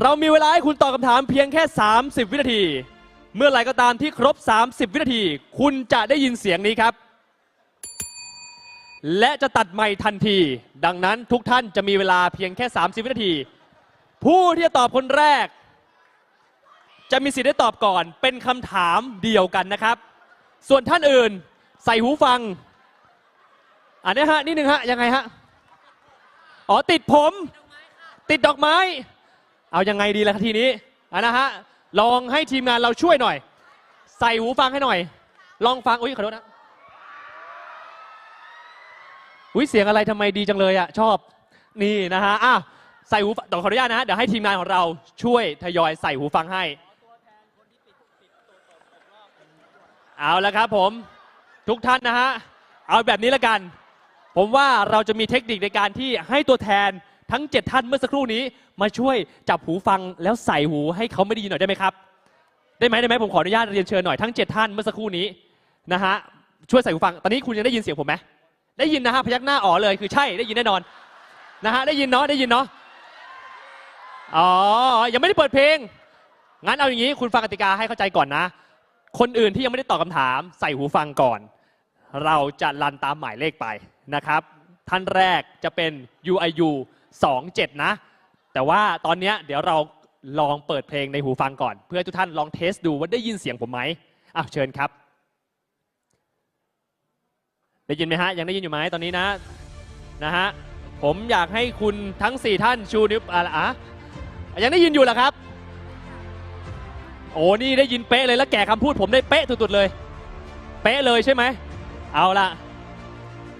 เรามีเวลาให้คุณตอบคำถามเพียงแค่ 30 วินาที เมื่อไหร่ก็ตามที่ครบ 30 วินาที คุณจะได้ยินเสียงนี้ครับ และจะตัดไมค์ทันที ดังนั้นทุกท่านจะมีเวลาเพียงแค่ 30 วินาที ผู้ที่จะตอบคนแรก จะมีสิทธิ์ได้ตอบก่อน เป็นคำถามเดียวกันนะครับ ส่วนท่านอื่นใส่หูฟัง อันนี้ฮะนิดนึงฮะยังไงฮะอ๋อติดผม ติดดอกไม้ เอายังไงดีล่ะทีนี้นะฮะลองให้ทีมงานเราช่วยหน่อย ใส่หูฟังให้หน่อย ลองฟังอุ้ยขอโทษนะอุ้ยเสียงอะไรทำไมดีจังเลยอะชอบนี่นะฮะอะใส่หูฟังขออนุญาตนะฮะเดี๋ยวให้ทีมงานของเราช่วยทยอยใส่หูฟังให้ เอาละครับผมทุกท่านนะฮะเอาแบบนี้ละกัน ผมว่าเราจะมีเทคนิคในการที่ให้ตัวแทน ทั้ง 7 ท่านเมื่อสักครู่นี้ มาช่วยจับหูฟังแล้วใส่หูให้เขาไม่ได้ยินหน่อยได้ไหมครับ ได้ไหมได้ไหมผมขออนุญาตเรียนเชิญหน่อยทั้ง 7 ท่านเมื่อสักครู่นี้นะฮะช่วยใส่หูฟัง ตอนนี้คุณยังได้ยินเสียงผมไหมได้ยินนะฮะพยักหน้าอ๋อเลยคือใช่ได้ยินแน่นอนนะฮะได้ยินเนาะได้ยินเนาะอ๋อยังไม่ได้เปิดเพลง งั้นเอาอย่างนี้คุณฟังกติกาให้เข้าใจก่อนนะ คนอื่นที่ยังไม่ได้ตอบคำถาม ใส่หูฟังก่อน เราจะรันตามหมายเลขไปนะครับ ท่านแรกจะเป็น UIU 27 นะ แต่ว่าตอนนี้เดี๋ยวเราลองเปิดเพลงในหูฟังก่อน เพื่อให้ทุกท่านลองเทสดูว่าได้ยินเสียงผมไหมอะเชิญครับ ได้ยินไหมฮะ ยังได้ยินอยู่ไหมตอนนี้นะ นะฮะ ผมอยากให้คุณทั้ง 4 ท่านชูนิ้วอะไรอะยังได้ยินอยู่เหรอครับ โอ้นี่ได้ยินเป๊ะเลยแล้วแก่คำพูดผมได้เป๊ะสุดๆเลย เป๊ะเลยใช่ไหม เอาละ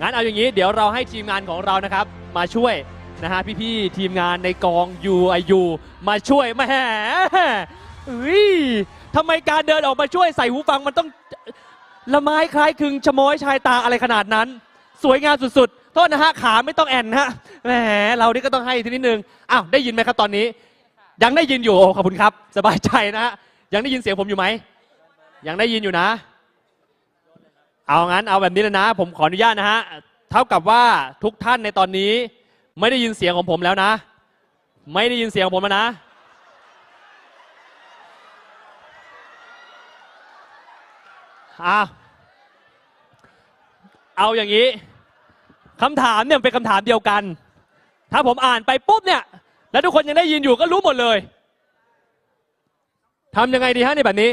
งั้นเอาอย่างนี้ เดี๋ยวเราให้ทีมงานของเรานะครับ มาช่วย นะฮะพี่ๆทีมงานในกอง UIU มาช่วยแหมาแหอุ้ยทำไมการเดินออกมาช่วยใส่หูฟังมันต้องละไม้คล้ายคลึงชะม้อยชายตาอะไรขนาดนั้น สวยงามสุดๆ โทษนะฮะขาไม่ต้องแอนนะฮะแหมเรานี่ก็ต้องให้ทีนิดนึงอ้าวได้ยินไหมครับตอนนี้ ยังได้ยินอยู่โอ้ขอบคุณครับ สบายใจนะฮะยังได้ยินเสียงผมอยู่ไหมยังได้ยินอยู่นะ เอางั้นเอาแบบนี้เลยนะ ผมขออนุญาตนะฮะเท่ากับว่าทุกท่านในตอนนี้ ไม่ได้ยินเสียงของผมแล้วนะ ไม่ได้ยินเสียงของผมแล้วนะ อะ เอาอย่างนี้คำถามเนี่ยเป็นคำถามเดียวกัน ถ้าผมอ่านไปปุ๊บเนี่ย แล้วทุกคนยังได้ยินอยู่ก็รู้หมดเลยทำยังไงดีฮะในแบบนี้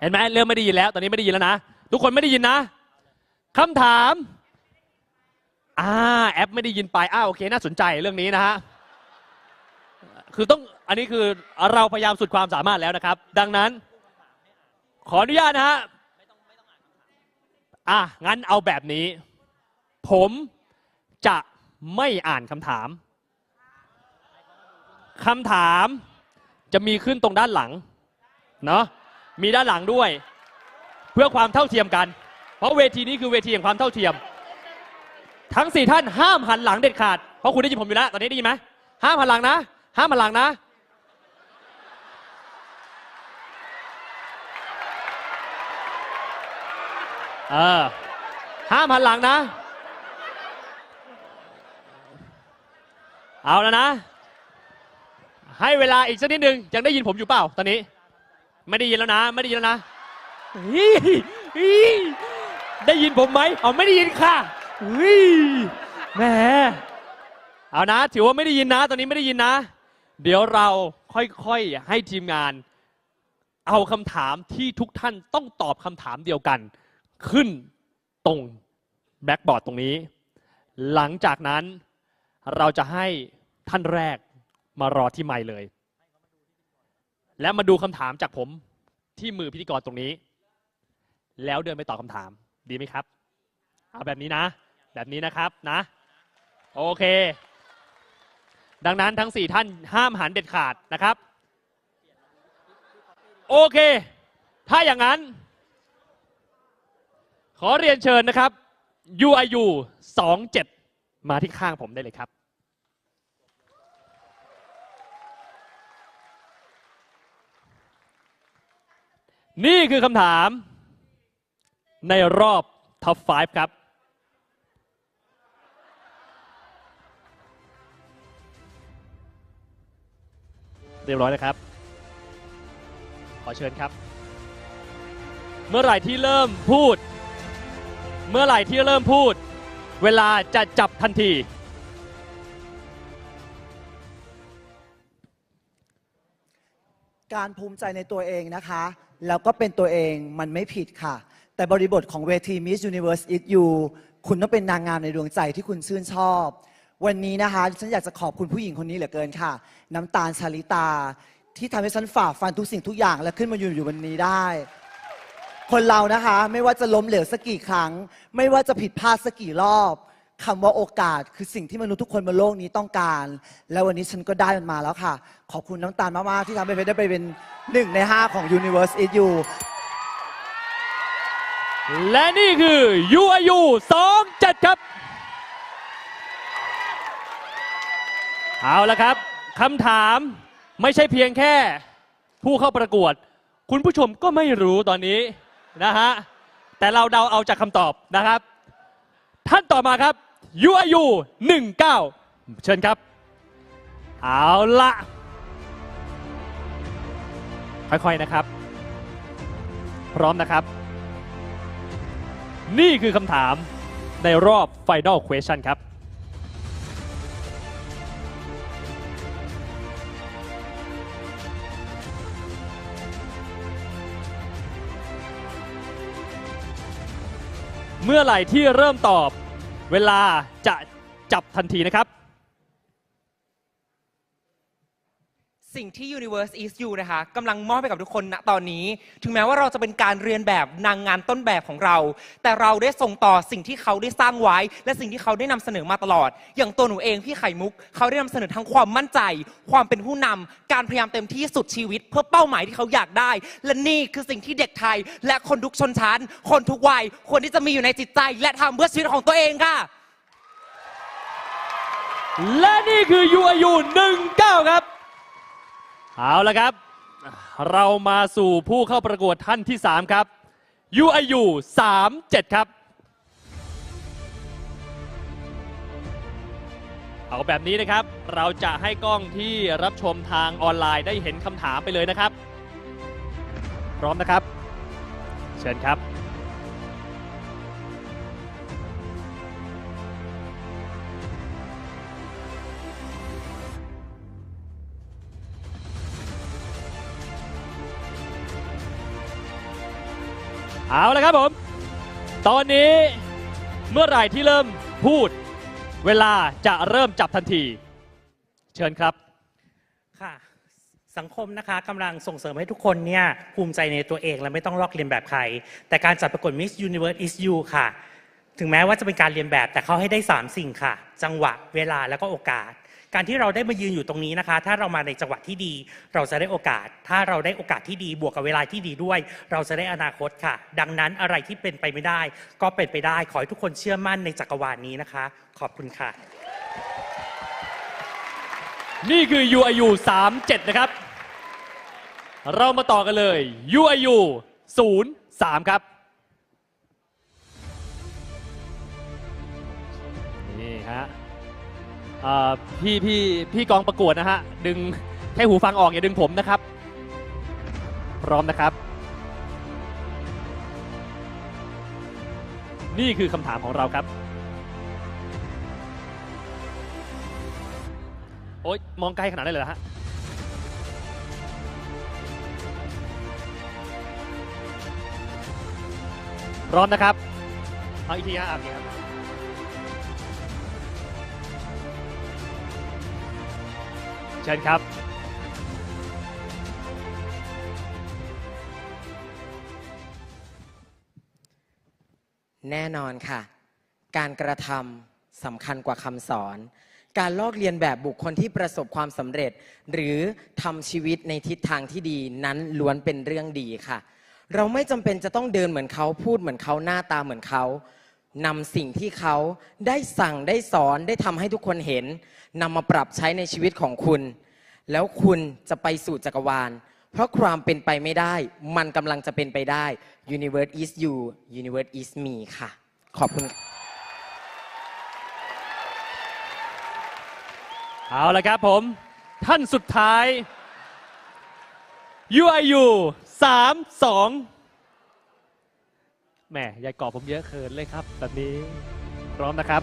เห็นไหมเริ่มไม่ได้ยินแล้ว ตอนนี้ไม่ได้ยินแล้วนะ ทุกคนไม่ได้ยินนะคำถาม อ่าแอปไม่ได้ยินไปอ้าโอเค น่าสนใจเรื่องนี้นะฮะคือต้องอันนี้คือเราพยายามสุดความสามารถแล้วนะครับ ดังนั้น ขออนุญาตนะฮะอะงั้นเอาแบบนี้ ผมจะไม่อ่านคำถามคำถามจะมีขึ้นตรงด้านหลังเนาะมีด้านหลังด้วย เพื่อความเท่าเทียมกัน เพราะเวทีนี้คือเวทีแห่งความเท่าเทียม ทั้งสี่ท่านห้ามหันหลังเด็ดขาด เพราะคุณได้ยินผมอยู่แล้ว ตอนนี้ได้ยินไหมห้ามหันหลังนะ ห้ามหันหลังนะ เออ ห้ามหันหลังนะ เอาแล้วนะ ให้เวลาอีกสักนิดนึง ยังได้ยินผมอยู่เปล่า ตอนนี้ ไม่ได้ยินแล้วนะ ไม่ได้ยินแล้วนะได้ยินผมไหมเอ๋อไม่ได้ยินค่ะ ฮี่แหมเอานะ ถือว่าไม่ได้ยินนะ ตอนนี้ไม่ได้ยินนะ เดี๋ยวเราค่อยๆให้ทีมงาน เอาคำถามที่ทุกท่านต้องตอบคำถามเดียวกัน ขึ้นตรงแบล็กบอร์ดตรงนี้ หลังจากนั้นเราจะให้ท่านแรกมารอที่ไมค์เลย และมาดูคำถามจากผมที่มือพิธีกรตรงนี้ แล้วเดินไปตอบคำถามดีไหมครับ เอาแบบนี้นะ แบบนี้นะครับนะโอเค ดังนั้นทั้ง 4 ท่านห้ามหันเด็ดขาดนะครับ โอเค ถ้าอย่างนั้น ขอเรียนเชิญนะครับ UIU 27 มาที่ข้างผมได้เลยครับนี่คือคำถามในรอบ Top 5ครับ เรียบร้อยนะครับ ขอเชิญครับ เมื่อไหร่ที่เริ่มพูด เมื่อไหร่ที่เริ่มพูด เวลาจะจับทันที การภูมิใจในตัวเองนะคะ แล้วก็เป็นตัวเองมันไม่ผิดค่ะ แต่บริบทของเวที Miss Universe is you คุณต้องเป็นนางงามในดวงใจที่คุณชื่นชอบ วันนี้นะคะฉันอยากจะขอบคุณผู้หญิงคนนี้เหลือเกินค่ะ น้ำตาลชาลิตา ที่ทำให้ฉันฝ่าฟันทุกสิ่งทุกอย่างและขึ้นมาอยู่อยู่วันนี้ได้ คนเรานะคะไม่ว่าจะล้มเหลวสักกี่ครั้ง ไม่ว่าจะผิดพลาดสักกี่รอบคำว่าโอกาสคือสิ่งที่มนุษย์ทุกคนบนโลกนี้ต้องการ และวันนี้ฉันก็ได้มันมาแล้วค่ะ ขอบคุณน้ำตาลมากๆที่ทำให้เพชรได้ไปเป็นหนึ่งในห้าของ Universe is you และนี่คือ UIU 27 ครับ เอาละครับคำถามไม่ใช่เพียงแค่ผู้เข้าประกวด คุณผู้ชมก็ไม่รู้ตอนนี้นะฮะแต่เราเดาเอาจากคำตอบนะครับ ท่านต่อมาครับ UIU 19 เชิญครับ เอาละค่อยๆนะครับ พร้อมนะครับ นี่คือคำถามในรอบ Final Question ครับ เมื่อไหร่ที่เริ่มตอบ เวลาจะจับทันทีนะครับ สิ่งที่ Universe is you นะคะกำลังมอบให้กับทุกคนณตอนนี้ ถึงแม้ว่าเราจะเป็นการเรียนแบบนางงานต้นแบบของเรา แต่เราได้ส่งต่อสิ่งที่เขาได้สร้างไว้ และสิ่งที่เขาได้นำเสนอมาตลอด อย่างตัวหนูเองพี่ไข่มุก เขาได้นำเสนอทั้งความมั่นใจ ความเป็นผู้นำการพยายามเต็มที่สุดชีวิต เพื่อเป้าหมายที่เขาอยากได้ และนี่คือสิ่งที่เด็กไทย และคนทุกชนชั้น คนทุกวัยควรที่จะมีอยู่ในจิตใจ และทำเพื่อชีวิตของตัวเองค่ะและนี่คือ UIU 19 ครับ เอาละครับ เรามาสู่ผู้เข้าประกวดท่านที่ 3 ครับ UIU 37 ครับ เอาแบบนี้นะครับ เราจะให้กล้องที่รับชมทางออนไลน์ได้เห็นคำถามไปเลยนะครับ พร้อมนะครับ เชิญครับ เอาละครับผม ตอนนี้เมื่อไหร่ที่เริ่มพูด เวลาจะเริ่มจับทันที เชิญครับ ค่ะ สังคมนะคะกำลังส่งเสริมให้ทุกคนเนี่ยภูมิใจในตัวเองและไม่ต้องลอกเลียนแบบใคร แต่การจัดประกวด Miss Universe is you ค่ะ ถึงแม้ว่าจะเป็นการเรียนแบบแต่เขาให้ได้ 3 สิ่งค่ะ จังหวะเวลาแล้วก็โอกาส การที่เราได้มายืนอยู่ตรงนี้นะคะ ถ้าเรามาในจังหวะที่ดี เราจะได้โอกาส ถ้าเราได้โอกาสที่ดีบวกกับเวลาที่ดีด้วย เราจะได้อนาคตค่ะ ดังนั้นอะไรที่เป็นไปไม่ได้ ก็เป็นไปได้ขอให้ทุกคนเชื่อมั่นในจักรวาลนี้นะคะ ขอบคุณค่ะ นี่คือ UIU 37 นะครับ เรามาต่อกันเลย UIU 03 ครับ ฮะอ่อพี่พี่พี่กองประกวดนะฮะ ดึงแค่หูฟังออกอย่าดึงผมนะครับ พร้อมนะครับ นี่คือคำถามของเราครับ โอ๊ยมองไกลขนาดนั้นเลยเหรอฮะ พร้อมนะครับ เอาอีกทีฮะเอาอีกทีครับ เชิญครับแน่นอนค่ะ การกระทำสำคัญกว่าคำสอน การลอกเลียนแบบบุคคลที่ประสบความสำเร็จ หรือทำชีวิตในทิศทางที่ดีนั้นล้วนเป็นเรื่องดีค่ะ เราไม่จำเป็นจะต้องเดินเหมือนเขาพูดเหมือนเขาหน้าตาเหมือนเขา นำสิ่งที่เขาได้สั่งได้สอนได้ทำให้ทุกคนเห็นนำมาปรับใช้ในชีวิตของคุณ แล้วคุณจะไปสู่จักรวาล เพราะความเป็นไปไม่ได้ มันกำลังจะเป็นไปได้ Universe is you Universe is me ค่ะ ขอบคุณ เอาละครับผม ท่านสุดท้าย UIU สามสอง แหมยายกอบผมเยอะเขินเลยครับ แบบนี้พร้อมนะครับ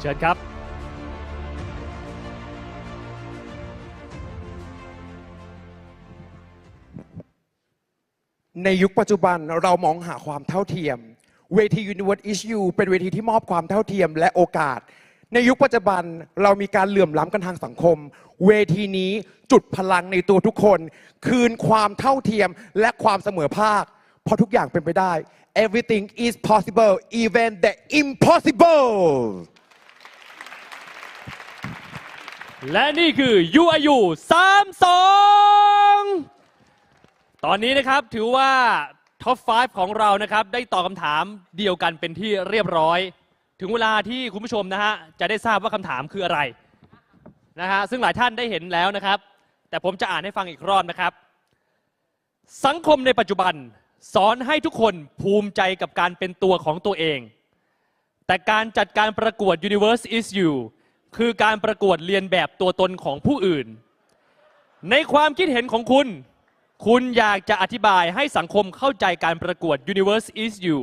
เชิญครับ ในยุคปัจจุบันเรามองหาความเท่าเทียม เวที Universe is You เป็นเวทีที่มอบความเท่าเทียมและโอกาส ในยุคปัจจุบันเรามีการเหลื่อมล้ำกันทางสังคม เวทีนี้จุดพลังในตัวทุกคน คืนความเท่าเทียมและความเสมอภาค เพราะทุกอย่างเป็นไปได้ everything is possible even the impossible และนี่คือ UIU 32 ตอนนี้นะครับถือว่าท็อป 5 ของเรานะครับ ได้ตอบคำถามเดียวกันเป็นที่เรียบร้อย ถึงเวลาที่คุณผู้ชมนะฮะจะได้ทราบว่าคำถามคืออะไรนะฮะซึ่งหลายท่านได้เห็นแล้วนะครับ แต่ผมจะอ่านให้ฟังอีกรอบนะครับ สังคมในปัจจุบันสอนให้ทุกคนภูมิใจกับการเป็นตัวของตัวเอง แต่การจัดการประกวด Universe is You คือการประกวดเรียนแบบตัวตนของผู้อื่น ในความคิดเห็นของคุณ คุณอยากจะอธิบายให้สังคมเข้าใจการประกวด Universe is You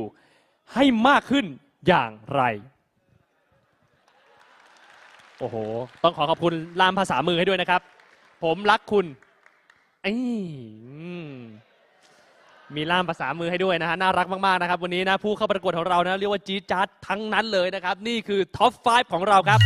ให้มากขึ้นอย่างไร โอ้โห ต้องขอขอบคุณล่ามภาษามือให้ด้วยนะครับ ผมรักคุณไอ้อืมมีล่ามภาษามือให้ด้วยนะฮะ น่ารักมาก ๆ นะครับ วันนี้นะ ผู้เข้าประกวดของเรานะ เรียกว่าจี๊ดจ๊าดทั้งนั้นเลยนะครับ นี่คือท็อป 5 ของเราครับ